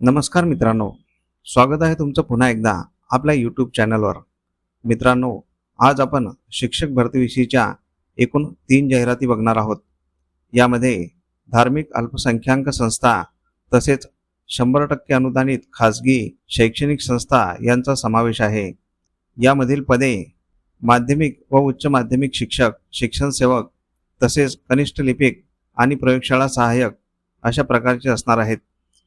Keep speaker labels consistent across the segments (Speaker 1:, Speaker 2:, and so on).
Speaker 1: नमस्कार मित्रांनो. स्वागत आहे तुमचं पुन्हा एकदा आपल्या यूट्यूब चॅनलवर मित्रांनो आज आपण शिक्षक भरतीविषयीच्या एकूण तीन जाहिराती बघणार आहोत. यामध्ये धार्मिक अल्पसंख्याक संस्था तसेच शंभर टक्के अनुदानित खाजगी शैक्षणिक संस्था यांचा समावेश आहे. यामधील पदे माध्यमिक व उच्च माध्यमिक शिक्षक शिक्षण सेवक तसेच कनिष्ठ लिपिक आणि प्रयोगशाळा सहाय्यक अशा प्रकारचे असणार आहेत.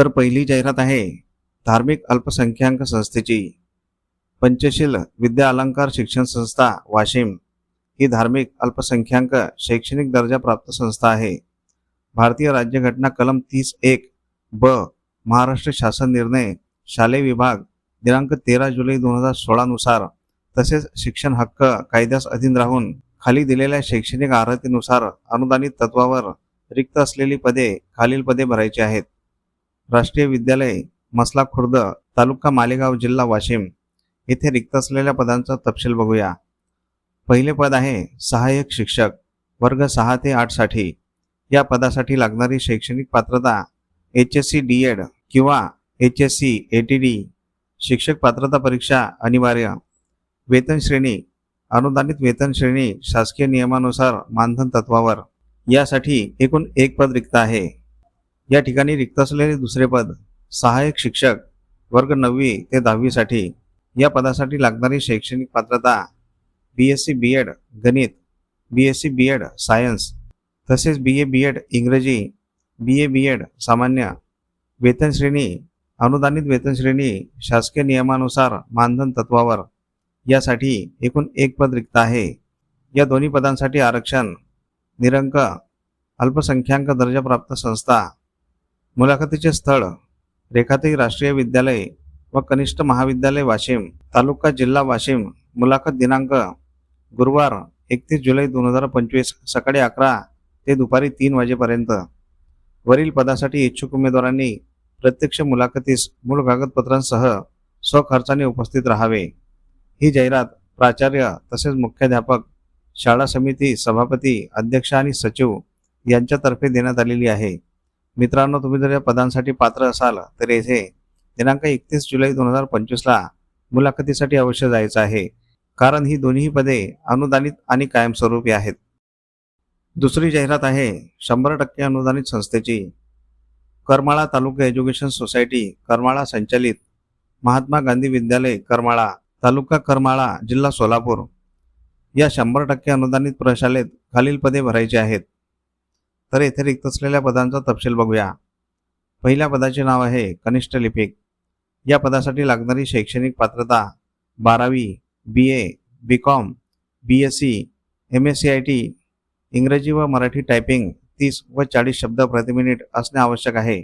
Speaker 1: तर पहिली जाहिरात आहे धार्मिक अल्पसंख्याक संस्थेची. पंचशील विद्या अलंकार शिक्षण संस्था वाशिम. ही धार्मिक अल्पसंख्याक शैक्षणिक दर्जा प्राप्त संस्था आहे. भारतीय राज्यघटना कलम तीस एक ब महाराष्ट्र शासन निर्णय शालेय विभाग दिनांक तेरा जुलै दोन हजार सोळानुसार तसेच शिक्षण हक्क कायद्यास अधीन राहून खाली दिलेल्या शैक्षणिक अर्हतेनुसार अनुदानित तत्वावर रिक्त असलेली पदे खालील पदे भरायची आहेत. राष्ट्रीय विद्यालय मसला खुर्द तालुका मालेगाव जिल्हा वाशिम येथे रिक्त असलेल्या पदांचा तपशील बघूया. पहिले पद आहे सहाय्यक शिक्षक वर्ग सहा ते आठसाठी या पदासाठी लागणारी शैक्षणिक पात्रता H S C D Ed किंवा H S C A T D शिक्षक पात्रता परीक्षा अनिवार्य. वेतन श्रेणी अनुदानित वेतन श्रेणी शासकीय नियमानुसार मानधन तत्वावर. यासाठी एकूण एक पद रिक्त आहे. या ठिकाणी रिक्त असलेले दुसरे पद सहाय्यक शिक्षक वर्ग नववी ते दहावीसाठी. या पदासाठी लागणारी शैक्षणिक पात्रता B S C B Ed गणित B S C B Ed science तसेच बी ए बी एड इंग्रजी बी ए बी एड सामान्य वेतन श्रेणी अनुदानित वेतन श्रेणी शासकीय नियमानुसार मानधन तत्वावर. यासाठी एकूण एक पद रिक्त आहे. या दोन्ही पदांसाठी आरक्षण निरंक अल्पसंख्याक दर्जाप्राप्त संस्था मुलाखतीचे स्थळ रेखाताई राष्ट्रीय विद्यालय व कनिष्ठ महाविद्यालय वाशिम तालुका जिल्हा वाशिम. मुलाखत दिनांक गुरुवार एकतीस जुलै दोन हजार पंचवीस सकाळी अकरा ते दुपारी तीन वाजेपर्यंत. वरील पदासाठी इच्छुक उमेदवारांनी प्रत्यक्ष मुलाखतीस मूळ कागदपत्रांसह स्वखर्चाने उपस्थित राहावे. ही जाहिरात प्राचार्य तसेच मुख्याध्यापक शाळा समिती सभापती अध्यक्ष आणि सचिव यांच्यातर्फे देण्यात आलेली आहे. मित्रांनो तुम्ही जर या पदांसाठी पात्र असाल तर येथे दिनांक एकतीस जुलै दोन हजार पंचवीसला मुलाखतीसाठी अवश्य जायचं आहे. कारण ही दोन्ही पदे अनुदानित आणि कायमस्वरूपी आहेत. दुसरी जाहिरात आहे शंभर टक्के अनुदानित संस्थेची. करमाळा तालुका एज्युकेशन सोसायटी करमाळा संचालित. महात्मा गांधी विद्यालय करमाळा तालुका करमाळा जिल्हा सोलापूर. या शंभर टक्के अनुदानित प्रशालेत खालील पदे भरायची आहेत. तर येथे रिक्त असलेल्या पदांचा तपशील बघूया. पहिल्या पदाचे नाव आहे कनिष्ठ लिपिक. या पदासाठी लागणारी शैक्षणिक पात्रता बारावी B A B Com B S C M S C I T इंग्रजी व मराठी टायपिंग तीस व चाळीस शब्द प्रति मिनिट असणे आवश्यक आहे.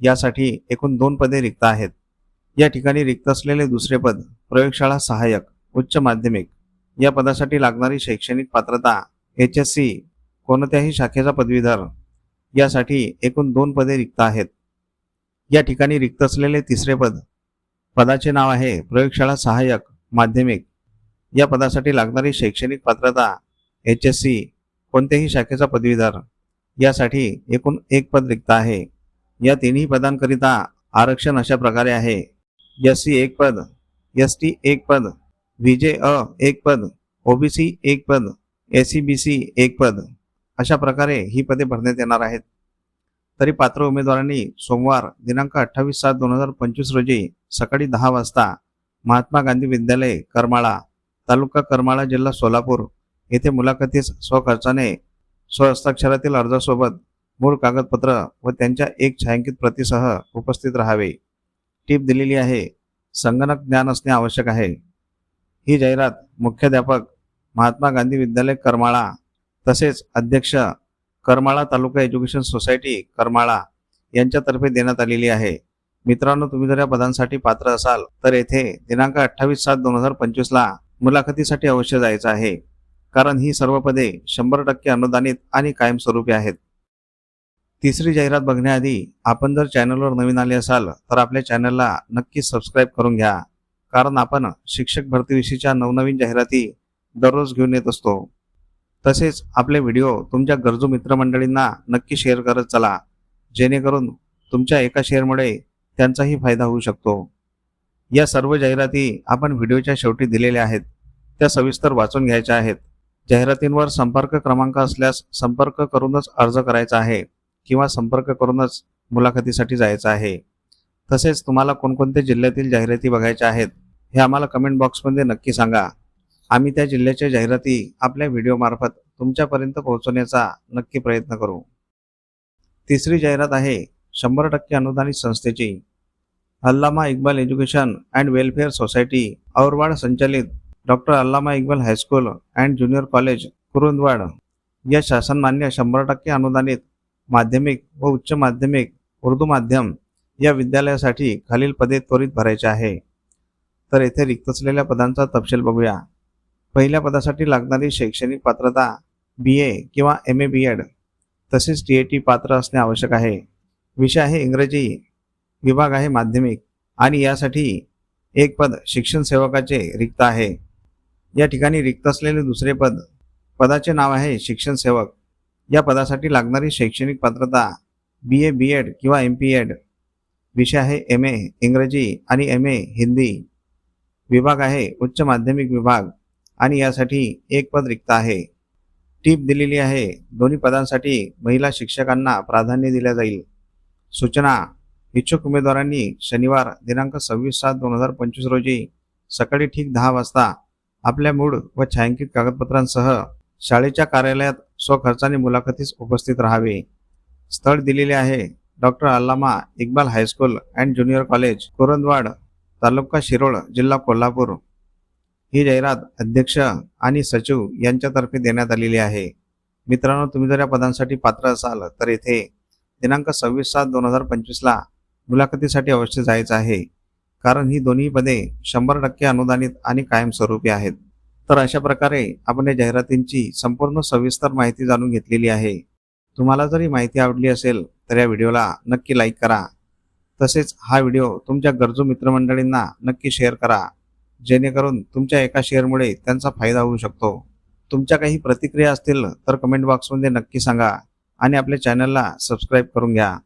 Speaker 1: यासाठी एकूण दोन पदे रिक्त आहेत. या ठिकाणी रिक्त असलेले दुसरे पद प्रयोगशाळा सहाय्यक उच्च माध्यमिक. या पदासाठी लागणारी शैक्षणिक पात्रता एच एस सी कोणत्याही शाखेचा पदवीधर यासाठी एकूण दोन पदे रिक्त आहेत. या ठिकाणी रिक्त असलेले तिसरे पद पदाचे नाव आहे प्रयोगशाळा सहाय्यक माध्यमिक. या पदासाठी लागणारी शैक्षणिक पात्रता एच एस सी कोणत्याही शाखेचा पदवीधर यासाठी एकूण एक पद रिक्त आहे. या तिन्ही पदांकरिता आरक्षण अशा प्रकारे आहे. एस सी एक पद एस टी एक पद व्ही जे अ एक पद ओबीसी एक पद एस सी बी सी एक पद. अशा प्रकारे ही पदे भरण्यात येणार आहेत. तरी पात्र उमेदवारांनी सोमवार दिनांक अठ्ठावीस सात दोन हजार पंचवीस रोजी सकाळी दहा वाजता महात्मा गांधी विद्यालय करमाळा तालुका करमाळा जिल्हा सोलापूर येथे मुलाखतीस स्वखर्चाने स्वहस्ताक्षरातील अर्जासोबत मूळ कागदपत्र व त्यांच्या एक छायांकित प्रतीसह उपस्थित राहावे. टीप दिलेली आहे संगणक ज्ञान असणे आवश्यक आहे. ही जाहिरात मुख्याध्यापक महात्मा गांधी विद्यालय करमाळा तसेच अध्यक्ष करमाळा तालुका एज्युकेशन सोसायटी करमाळा यांच्यातर्फे देण्यात आलेली आहे. मित्रांनो तुम्ही जर या पदांसाठी पात्र असाल तर येथे दिनांक अठ्ठावीस सात दोन हजार पंचवीसला मुलाखतीसाठी अवश्य जायचं आहे. कारण ही सर्व पदे शंभर टक्के अनुदानित आणि कायमस्वरूपी आहेत. तिसरी जाहिरात बघण्याआधी आपण जर चॅनलवर नवीन आले असाल तर आपल्या चॅनलला नक्कीच सबस्क्राईब करून घ्या. कारण आपण शिक्षक भरतीविषयीच्या नवनवीन जाहिराती दररोज घेऊन येत असतो. तसेच आपले व्हिडिओ तुमच्या गरजू मित्रमंडळींना नक्की शेअर करत चला. जेणेकरून तुमच्या एका शेअरमुळे त्यांचाही फायदा होऊ शकतो. या सर्व जाहिराती आपण व्हिडिओच्या शेवटी दिलेल्या आहेत. त्या सविस्तर वाचून घ्यायच्या आहेत. जाहिरातींवर संपर्क क्रमांक असल्यास संपर्क करूनच अर्ज करायचा आहे किंवा संपर्क करूनच मुलाखतीसाठी जायचं आहे. तसेच तुम्हाला कोणकोणत्या जिल्ह्यातील जाहिराती बघायच्या आहेत हे आम्हाला कमेंट बॉक्समध्ये नक्की सांगा. आम्ही त्या जिल्ह्याच्या जाहिराती आपल्या व्हिडिओमार्फत तुमच्यापर्यंत पोहोचवण्याचा नक्की प्रयत्न करू. तिसरी जाहिरात आहे शंभर टक्के अनुदानित संस्थेची. Allama Iqbal education and welfare society Aurwad संचालित doctor Allama Iqbal high school and junior college Kurundwad. या शासनमान्य शंभर टक्के अनुदानित माध्यमिक व उच्च माध्यमिक उर्दू माध्यम या विद्यालयासाठी खालील पदे त्वरित भरायचे आहे. तर येथे रिक्त असलेल्या पदांचा तपशील बघूया. पहिल्या पदासाठी लागणारी शैक्षणिक पात्रता बी ए किंवा एम ए बी एड तसेच टी ए टी पात्र असणे आवश्यक आहे. विषय आहे इंग्रजी विभाग आहे माध्यमिक आणि यासाठी एक पद शिक्षण सेवकाचे रिक्त आहे. या ठिकाणी रिक्त असलेले दुसरे पद पदाचे नाव आहे शिक्षण सेवक. या पदासाठी लागणारी शैक्षणिक पात्रता बी ए बी एड किंवा एम पी एड विषय आहे एम ए इंग्रजी आणि एम ए हिंदी. विभाग आहे उच्च माध्यमिक विभाग. आणि यासाठी एक पद रिक्त आहे. टीप दिलेली आहे. दोन्ही पदांसाठी महिला शिक्षकांना प्राधान्य दिले जाईल. सूचना. इच्छुक उमेदवारांनी शनिवार दिनांक सव्वीस सात दोन हजार पंचवीस रोजी सकाळी ठीक दहा वाजता आपल्या मूळ व छायांकित कागदपत्रांसह शाळेच्या कार्यालयात स्वखर्चाने मुलाखतीस उपस्थित राहावे. स्थळ दिलेले आहे. Doctor Allama Iqbal high school and junior college Kurundwad taluka Shirol जिल्हा कोल्हापूर. ही जाहिरात अध्यक्ष आणि सचिव यांच्यातर्फे देण्यात आलेली आहे. मित्रांनो तुम्ही जर या पदांसाठी पात्र असाल तर येथे दिनांक सव्वीस सात दोन हजार पंचवीसला मुलाखतीसाठी अवश्य जायचं आहे. कारण ही दोन्ही पदे शंभर टक्के अनुदानित आणि कायमस्वरूपी आहेत. तर अशा प्रकारे आपण या जाहिरातींची संपूर्ण सविस्तर माहिती जाणून घेतलेली आहे. तुम्हाला जर ही माहिती आवडली असेल तर या व्हिडिओला नक्की लाईक करा. तसेच हा व्हिडिओ तुमच्या गरजू मित्रमंडळींना नक्की शेअर करा. जेणेकरून तुमच्या एका शेअरमुळे त्यांचा फायदा होऊ शकतो. तुमच्या काही प्रतिक्रिया असतील तर कमेंट बॉक्समध्ये नक्की सांगा आणि आपल्या चॅनलला सबस्क्राईब करून घ्या.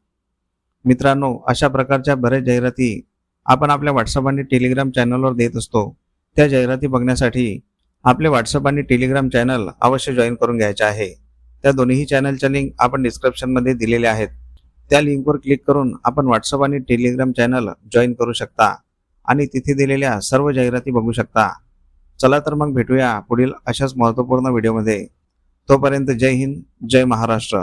Speaker 1: मित्रांनो अशा प्रकारच्या बऱ्याच जाहिराती आपण आपल्या व्हॉट्सअप आणि टेलिग्राम चॅनलवर देत असतो. त्या जाहिराती बघण्यासाठी आपले व्हॉट्सअप आणि टेलिग्राम चॅनल अवश्य जॉईन करून घ्यायचे आहे. त्या दोन्ही चॅनलच्या लिंक आपण डिस्क्रिप्शनमध्ये दिलेल्या आहेत. त्या लिंकवर क्लिक करून आपण व्हॉट्सअप आणि टेलिग्राम चॅनल जॉईन करू शकता. आणि तिथे दिलेल्या सर्व जाहिराती बघू शकता. चला तर मग भेटूया पुढील अशाच महत्त्वपूर्ण व्हिडिओमध्ये. तोपर्यंत जय हिंद जय महाराष्ट्र.